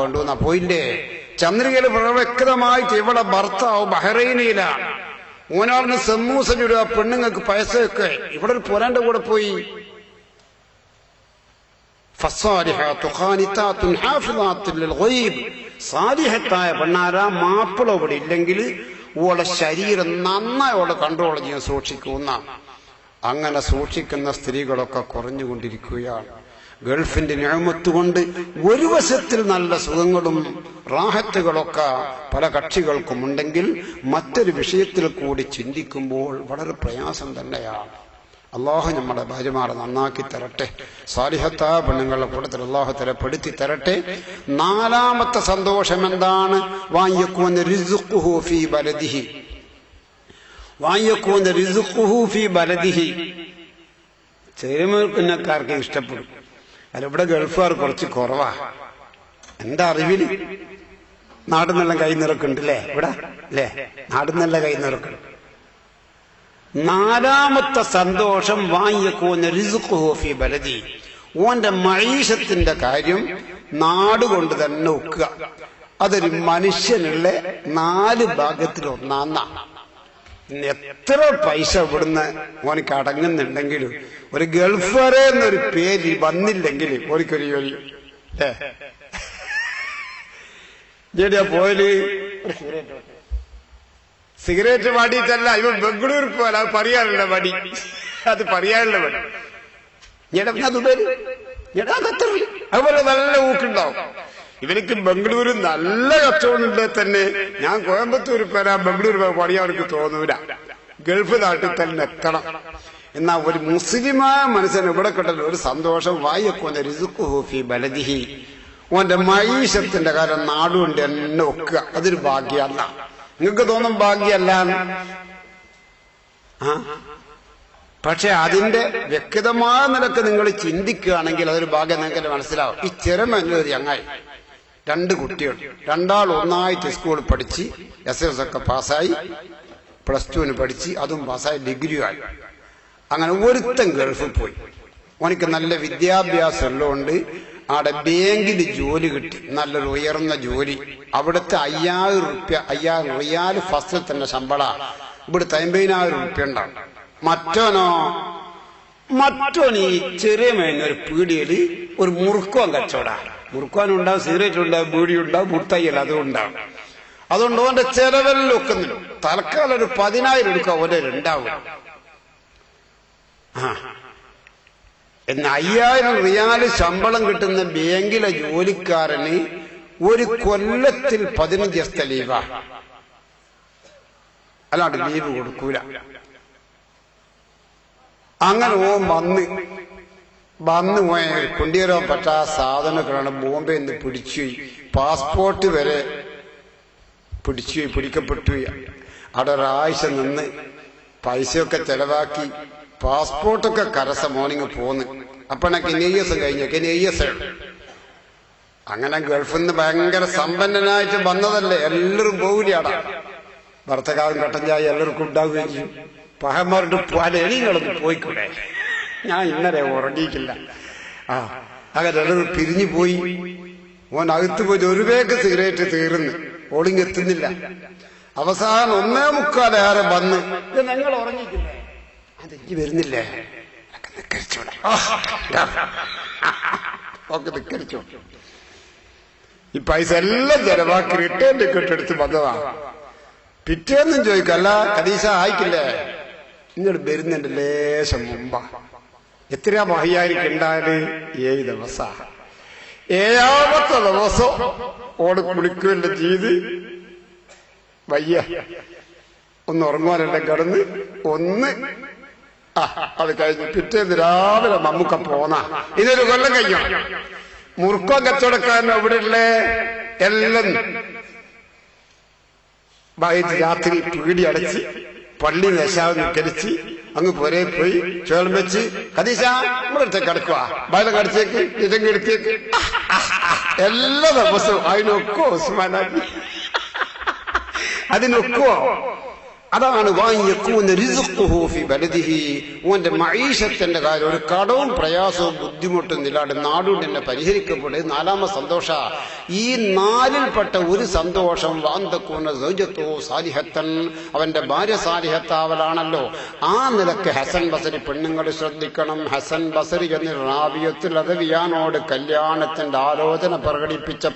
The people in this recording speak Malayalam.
കൊണ്ടുവന്ന പോയില്ലേ? ചന്ദ്രികയിൽ വളരെ വ്യക്തമായിട്ട് ഇവിടെ ഭർത്താവ് ബഹ്റൈനയിലാണ് മൂന്നാളിന് സെമൂസ ചുടുക പെണ്ണുങ്ങൾക്ക് പൈസയൊക്കെ ഇവിടെ ഒരു പുരാന്റെ കൂടെ പോയി. സാരിഹത്തായ പെണ്ണാര? മാപ്പിള ഇവിടെ ഇല്ലെങ്കിൽ ഓളെ ശരീരം നന്നായി ഓളെ കൺട്രോൾ ചെയ്യാൻ സൂക്ഷിക്കുന്ന അങ്ങനെ സൂക്ഷിക്കുന്ന സ്ത്രീകളൊക്കെ കുറഞ്ഞുകൊണ്ടിരിക്കുകയാണ്. ഗൾഫിന്റെ ഞാമത്തുകൊണ്ട് ഒരു വശത്തിൽ നല്ല സുഖങ്ങളും റാഹത്തുകളൊക്കെ പല കക്ഷികൾക്കും ഉണ്ടെങ്കിൽ മറ്റൊരു വിഷയത്തിൽ കൂടി ചിന്തിക്കുമ്പോൾ വളരെ പ്രയാസം തന്നെയാണ്. അള്ളാഹു നമ്മുടെ ഭാര്യമാരെ നന്നാക്കി തരട്ടെ. സാലിഹത്താ പെണ്ണുങ്ങളുടെ കൂട്ടത്തിൽ അള്ളാഹു തരപ്പെടുത്തി തരട്ടെ. നാലാമത്തെ സന്തോഷം എന്താണ്? വാങ്ങിയക്കുവന്ന് റിസുഖുഹു ഫീ ഇഷ്ടപ്പെടും. അല്ല ഇവിടെ ഗൾഫുകാർ കുറച്ച് കുറവാ. എന്റെ അറിവിൽ നല്ല കൈ നിറക്കുണ്ട് അല്ലേ ഇവിടെ? അല്ലേ? നല്ല കൈ നിറക്കുണ്ട് നാലാമത്തെ സന്തോഷം വാങ്ങിയക്കോന്ന് ബലതി ഓന്റെ മഹീഷത്തിന്റെ കാര്യം നാടുകൊണ്ട് തന്നെ ഒക്കുക അതൊരു മനുഷ്യനുള്ള നാല് ഭാഗത്തിൽ ഒന്നാന്ന എത്ര പൈസ ഇവിടുന്ന് ഓനക്ക് അടങ്ങുന്നുണ്ടെങ്കിലും ഒരു ഗൾഫറെ എന്നൊരു പേര് വന്നില്ലെങ്കിൽ ഓനിക്കൊരു ജോലി ഏ പോയിൽ? സിഗരറ്റ് വാടിയിട്ടല്ല ഇവൻ ബംഗളൂർ പോലെ അത് പറയാനുള്ള വടി. അത് പറയാനുള്ള വടി. ഞെടാ അതുപോലെ അതുപോലെ നല്ല ഊക്കുണ്ടാവും ഇവനക്ക് ബംഗളൂരു നല്ല കച്ചവടമുണ്ടെ തന്നെ. ഞാൻ കോയമ്പത്തൂർ പേരാ ബംഗളൂർ പോയി പണിയാൻ അവർക്ക് തോന്നൂല. ഗൾഫ് നാട്ടിൽ തന്നെ എത്തണം. എന്നാ ഒരു മുസ്ലിമായ മനസ്സിന് ഇവിടെ കിട്ടുന്ന ഒരു സന്തോഷം. വായിക്കൊന്ന റിസുഖുഹൂഫി ബലദിഹി. ഓന്റെ മൈഷത്തിന്റെ കാര്യം നാടുകൊണ്ട് എന്നെ ഒക്കുക. അതൊരു ഭാഗ്യമല്ല. നിങ്ങൾക്ക് തോന്നും ഭാഗ്യമല്ല പക്ഷെ അതിന്റെ വ്യക്തമായ നിലയ്ക്ക് നിങ്ങൾ ചിന്തിക്കുകയാണെങ്കിൽ അതൊരു ഭാഗ്യം നിങ്ങൾക്ക് മനസ്സിലാവും. ഈ ചെറുമെന്നൊരു ചങ്ങായി. രണ്ട് കുട്ടികൾ. രണ്ടാൾ ഒന്നായിട്ട് സ്കൂളിൽ പഠിച്ച് എസ് എസ് ഒക്കെ പാസ്സായി. പ്ലസ് ടുവിന് പഠിച്ച് അതും പാസ്സായി ഡിഗ്രി ആയി. അങ്ങനെ ഒരുത്തൻ ഗൾഫിൽ പോയി. ഓനിക്ക് നല്ല വിദ്യാഭ്യാസം ഉള്ളതുകൊണ്ട് അവിടെ ബാങ്കിൽ ജോലി കിട്ടി. നല്ലൊരു ഉയർന്ന ജോലി. അവിടുത്തെ അയ്യായിരം റുപ്യ അയ്യായിരം റിയാൽ ഫസ്റ്റിൽ തന്നെ ശമ്പള. ഇവിടുത്തെ അമ്പതിനായിരം റുപ്യ ഉണ്ടാവും. മറ്റോനോ മറ്റോനീ ചെറിയ മേനൊരു പീടിയൽ ഒരു മുറുക്കോ കച്ചവട. മുറുക്കോൻ ഉണ്ടാവും സിഗരറ്റ് ഉണ്ടാവും ബീഡി ഉണ്ടാവും മുട്ടയ്യൽ അതും ഉണ്ടാവും അതുകൊണ്ട് ഓന്റെ ചെലവെല്ലാം ഒക്കുന്നില്ല തൽക്കാലം ഒരു പതിനായിരം എടുക്കുക അവന്റെ രണ്ടാവും എന്ന് അയ്യായിരം റിയാൽ ശമ്പളം കിട്ടുന്ന ബാങ്കിലെ ജോലിക്കാരന് ഒരു കൊല്ലത്തിൽ പതിനഞ്ച് ദിവസത്തെ ലീവാ. അല്ലാണ്ട് ലീവ് കൊടുക്കൂല. അങ്ങനെ ഓൻ വന്ന് വന്ന് പോയ കൊണ്ടുവരാൻ പറ്റാ സാധനങ്ങളാണ് ബോംബെ നിന്ന് പിടിച്ചു പാസ്പോർട്ട് വരെ പിടിച്ചു പിടിക്കപ്പെട്ടു. അവിടെ ഒരാഴ്ച നിന്ന് പൈസയൊക്കെ ചെലവാക്കി പാസ്പോർട്ടൊക്കെ കരസ മോർണിംഗ് പോന്ന്. അപ്പണ കെനേയസ് കഴിഞ്ഞ കെനേയസ്. അങ്ങനെ ഗൾഫിൽ നിന്ന് ഭയങ്കര സമ്പന്നനായിട്ട് വന്നതല്ലേ എല്ലാവരും പോകില്ലാടാ ഭർത്തകാലം കട്ടൻ ചായ എല്ലാവർക്കും ഉണ്ടാവുകയും ചെയ്യും. പഹന്മാരുടെ പല എളികളൊന്നും പോയിക്കൂടെ. ഞാൻ ഇന്നലെ ഉറങ്ങിയിട്ടില്ല. ആ അങ്ങനെ പിരിഞ്ഞു പോയി. ഓൻ അകത്ത് പോയിട്ട് ഒരു പേക്ക് സിഗരറ്റ് തീർന്ന്. ഓളിങ് എത്തുന്നില്ല. അവസാനം ഒന്നേ മുക്കാലേറെ വന്ന് നിങ്ങൾ ഉറങ്ങിയിട്ടില്ലേ? അതെനിക്ക് വരുന്നില്ലേ? ഈ പൈസ എല്ലാം ചെലവാക്കി റിട്ടേൺ ടിക്കറ്റ് എടുത്ത് വന്നതാ. പിറ്റേന്നും ചോദിക്കല്ല കദീശ ആയിക്കില്ലേ നിങ്ങൾ വരുന്നുണ്ട് ലേശം മുമ്പാ. എത്രയാ മഹിയായിരിക്കും ഉണ്ടായത് ഏഴ് ദിവസ. ഏഴാമത്തെ ദിവസം ഓട് കുളിക്കുകയല്ല ചെയ്ത്? വയ്യ. ഒന്ന് ഉറങ്ങുവാനെല്ലാം കിടന്ന് ഒന്ന്. ആ അത് കഴിഞ്ഞ് പിറ്റേന്ന് രാവിലെ മമ്മൂക്ക പോന്ന. ഇതൊരു കൊല്ലം കഴിഞ്ഞു? മുറുക്കോ കച്ചവടക്കാരൻ അവിടെ ഉള്ള? എല്ലാം രാത്രി പീടി അടച്ച് പള്ളി നെശാവ് നിക്കരിച്ച് അങ്ങ് പോരെ പോയി ചോളം വെച്ച് കദീശ നമ്മളടുത്ത് കിടക്കുക ബയല കടിച്ചേക്ക് ഇതെങ്കിൽ എടുത്തേക്ക്. എല്ലാ ദിവസവും അതിനൊക്കെ ഉസ്മാനാക്കി അതിനൊക്കുവോ അതാണ് വാങ്ങിയക്കൂന്ന് റിസുഖുഹു ബലതിഹി ഓന്റെ മഹീഷത്തിന്റെ കാര്യം ഒരു കടവും പ്രയാസവും ബുദ്ധിമുട്ടും ഇല്ലാണ്ട് നാടുകൊണ്ട് എന്നെ പരിഹരിക്കപ്പെടും നാലാമ സന്തോഷ. ഈ നാലിൽപ്പെട്ട ഒരു സന്തോഷം വാന്തക്കൂന്ന സൗജത്തോ സാലിഹത്തൻ. അവന്റെ ഭാര്യ സാലിഹത്താവലാണല്ലോ. ആ നിലയ്ക്ക് ഹസൻ ബസരി പെണ്ണുങ്ങൾ ശ്രദ്ധിക്കണം. ഹസൻ ബസരി എന്ന റാബിയത്തിൽ അദവിയാനോട് കല്യാണത്തിന്റെ ആലോചന പ്രകടിപ്പിച്ച